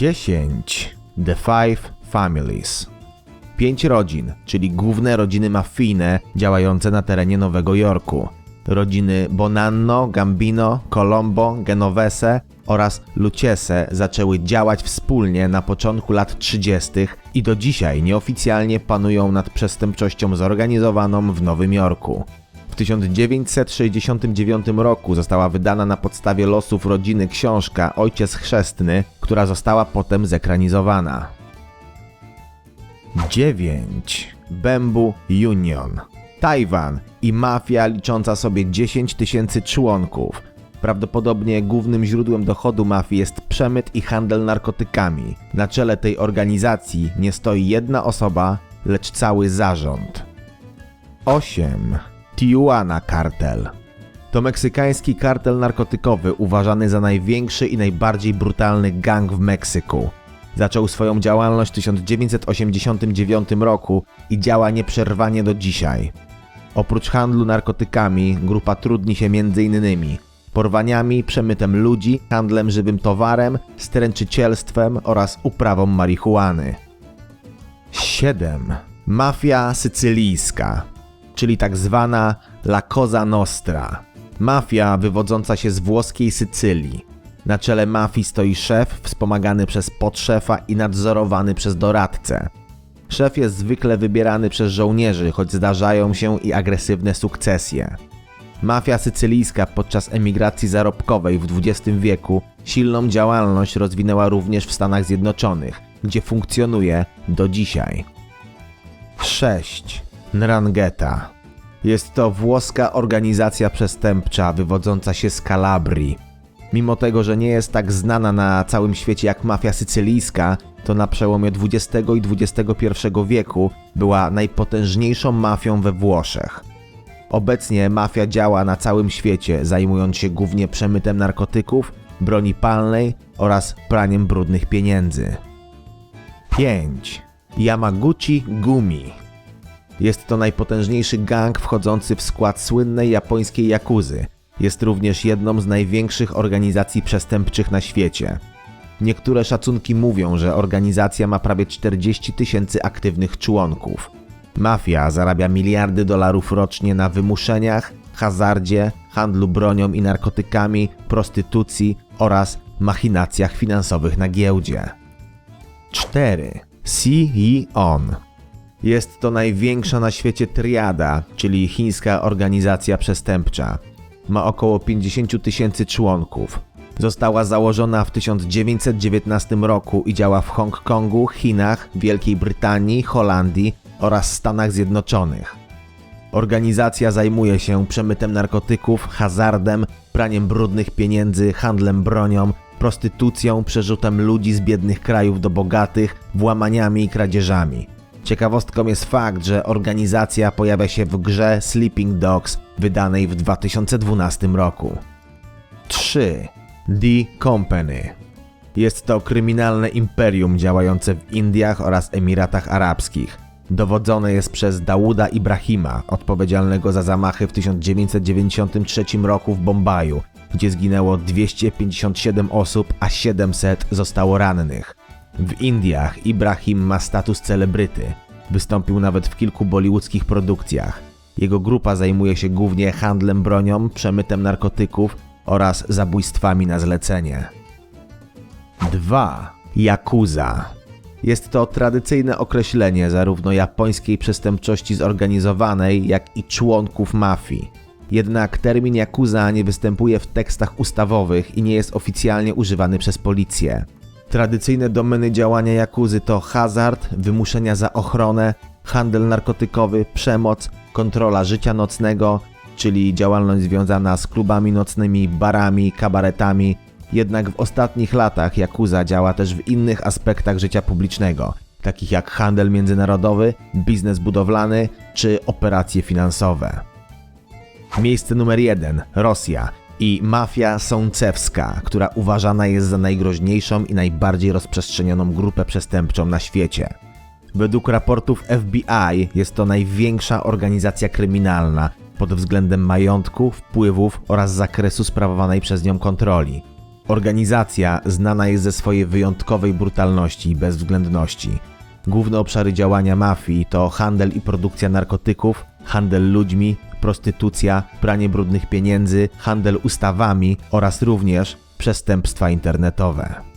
10. The Five Families. Pięć rodzin, czyli główne rodziny mafijne działające na terenie Nowego Jorku. Rodziny Bonanno, Gambino, Colombo, Genovese oraz Luciese zaczęły działać wspólnie na początku lat 30. i do dzisiaj nieoficjalnie panują nad przestępczością zorganizowaną w Nowym Jorku. W 1969 roku została wydana na podstawie losów rodziny książka Ojciec Chrzestny, która została potem zekranizowana. 9. Bamboo Union. Tajwan i mafia licząca sobie 10 tysięcy członków. Prawdopodobnie głównym źródłem dochodu mafii jest przemyt i handel narkotykami. Na czele tej organizacji nie stoi jedna osoba, lecz cały zarząd. 8. Tijuana Kartel. To meksykański kartel narkotykowy uważany za największy i najbardziej brutalny gang w Meksyku. Zaczął swoją działalność w 1989 roku i działa nieprzerwanie do dzisiaj. Oprócz handlu narkotykami, grupa trudni się m.in. porwaniami, przemytem ludzi, handlem żywym towarem, stręczycielstwem oraz uprawą marihuany. 7. Mafia sycylijska, czyli tak zwana La Cosa Nostra. Mafia wywodząca się z włoskiej Sycylii. Na czele mafii stoi szef, wspomagany przez podszefa i nadzorowany przez doradcę. Szef jest zwykle wybierany przez żołnierzy, choć zdarzają się i agresywne sukcesje. Mafia sycylijska podczas emigracji zarobkowej w XX wieku silną działalność rozwinęła również w Stanach Zjednoczonych, gdzie funkcjonuje do dzisiaj. 6. Nrangheta. Jest to włoska organizacja przestępcza wywodząca się z Kalabrii. Mimo tego, że nie jest tak znana na całym świecie jak mafia sycylijska, to na przełomie XX i XXI wieku była najpotężniejszą mafią we Włoszech. Obecnie mafia działa na całym świecie, zajmując się głównie przemytem narkotyków, broni palnej oraz praniem brudnych pieniędzy. 5. Yamaguchi Gumi jest to najpotężniejszy gang wchodzący w skład słynnej japońskiej jakuzy. Jest również jedną z największych organizacji przestępczych na świecie. Niektóre szacunki mówią, że organizacja ma prawie 40 tysięcy aktywnych członków. Mafia zarabia miliardy dolarów rocznie na wymuszeniach, hazardzie, handlu bronią i narkotykami, prostytucji oraz machinacjach finansowych na giełdzie. 4. C.E.On. Jest to największa na świecie triada, czyli chińska organizacja przestępcza. Ma około 50 tysięcy członków. Została założona w 1919 roku i działa w Hongkongu, Chinach, Wielkiej Brytanii, Holandii oraz Stanach Zjednoczonych. Organizacja zajmuje się przemytem narkotyków, hazardem, praniem brudnych pieniędzy, handlem bronią, prostytucją, przerzutem ludzi z biednych krajów do bogatych, włamaniami i kradzieżami. Ciekawostką jest fakt, że organizacja pojawia się w grze Sleeping Dogs, wydanej w 2012 roku. 3. The Company Jest to kryminalne imperium działające w Indiach oraz Emiratach Arabskich. Dowodzone jest przez Dawuda Ibrahima, odpowiedzialnego za zamachy w 1993 roku w Bombaju, gdzie zginęło 257 osób, a 700 zostało rannych. W Indiach Ibrahim ma status celebryty. Wystąpił nawet w kilku bollywoodzkich produkcjach. Jego grupa zajmuje się głównie handlem bronią, przemytem narkotyków oraz zabójstwami na zlecenie. 2. Yakuza jest to tradycyjne określenie zarówno japońskiej przestępczości zorganizowanej, jak i członków mafii. Jednak termin yakuza nie występuje w tekstach ustawowych i nie jest oficjalnie używany przez policję. Tradycyjne domeny działania jakuzy to hazard, wymuszenia za ochronę, handel narkotykowy, przemoc, kontrola życia nocnego, czyli działalność związana z klubami nocnymi, barami, kabaretami. Jednak w ostatnich latach jakuza działa też w innych aspektach życia publicznego, takich jak handel międzynarodowy, biznes budowlany czy operacje finansowe. Miejsce numer 1 Rosja i mafia sącewska, która uważana jest za najgroźniejszą i najbardziej rozprzestrzenioną grupę przestępczą na świecie. Według raportów FBI jest to największa organizacja kryminalna pod względem majątku, wpływów oraz zakresu sprawowanej przez nią kontroli. Organizacja znana jest ze swojej wyjątkowej brutalności i bezwzględności. Główne obszary działania mafii to handel i produkcja narkotyków, handel ludźmi, prostytucja, pranie brudnych pieniędzy, handel ustawami oraz również przestępstwa internetowe.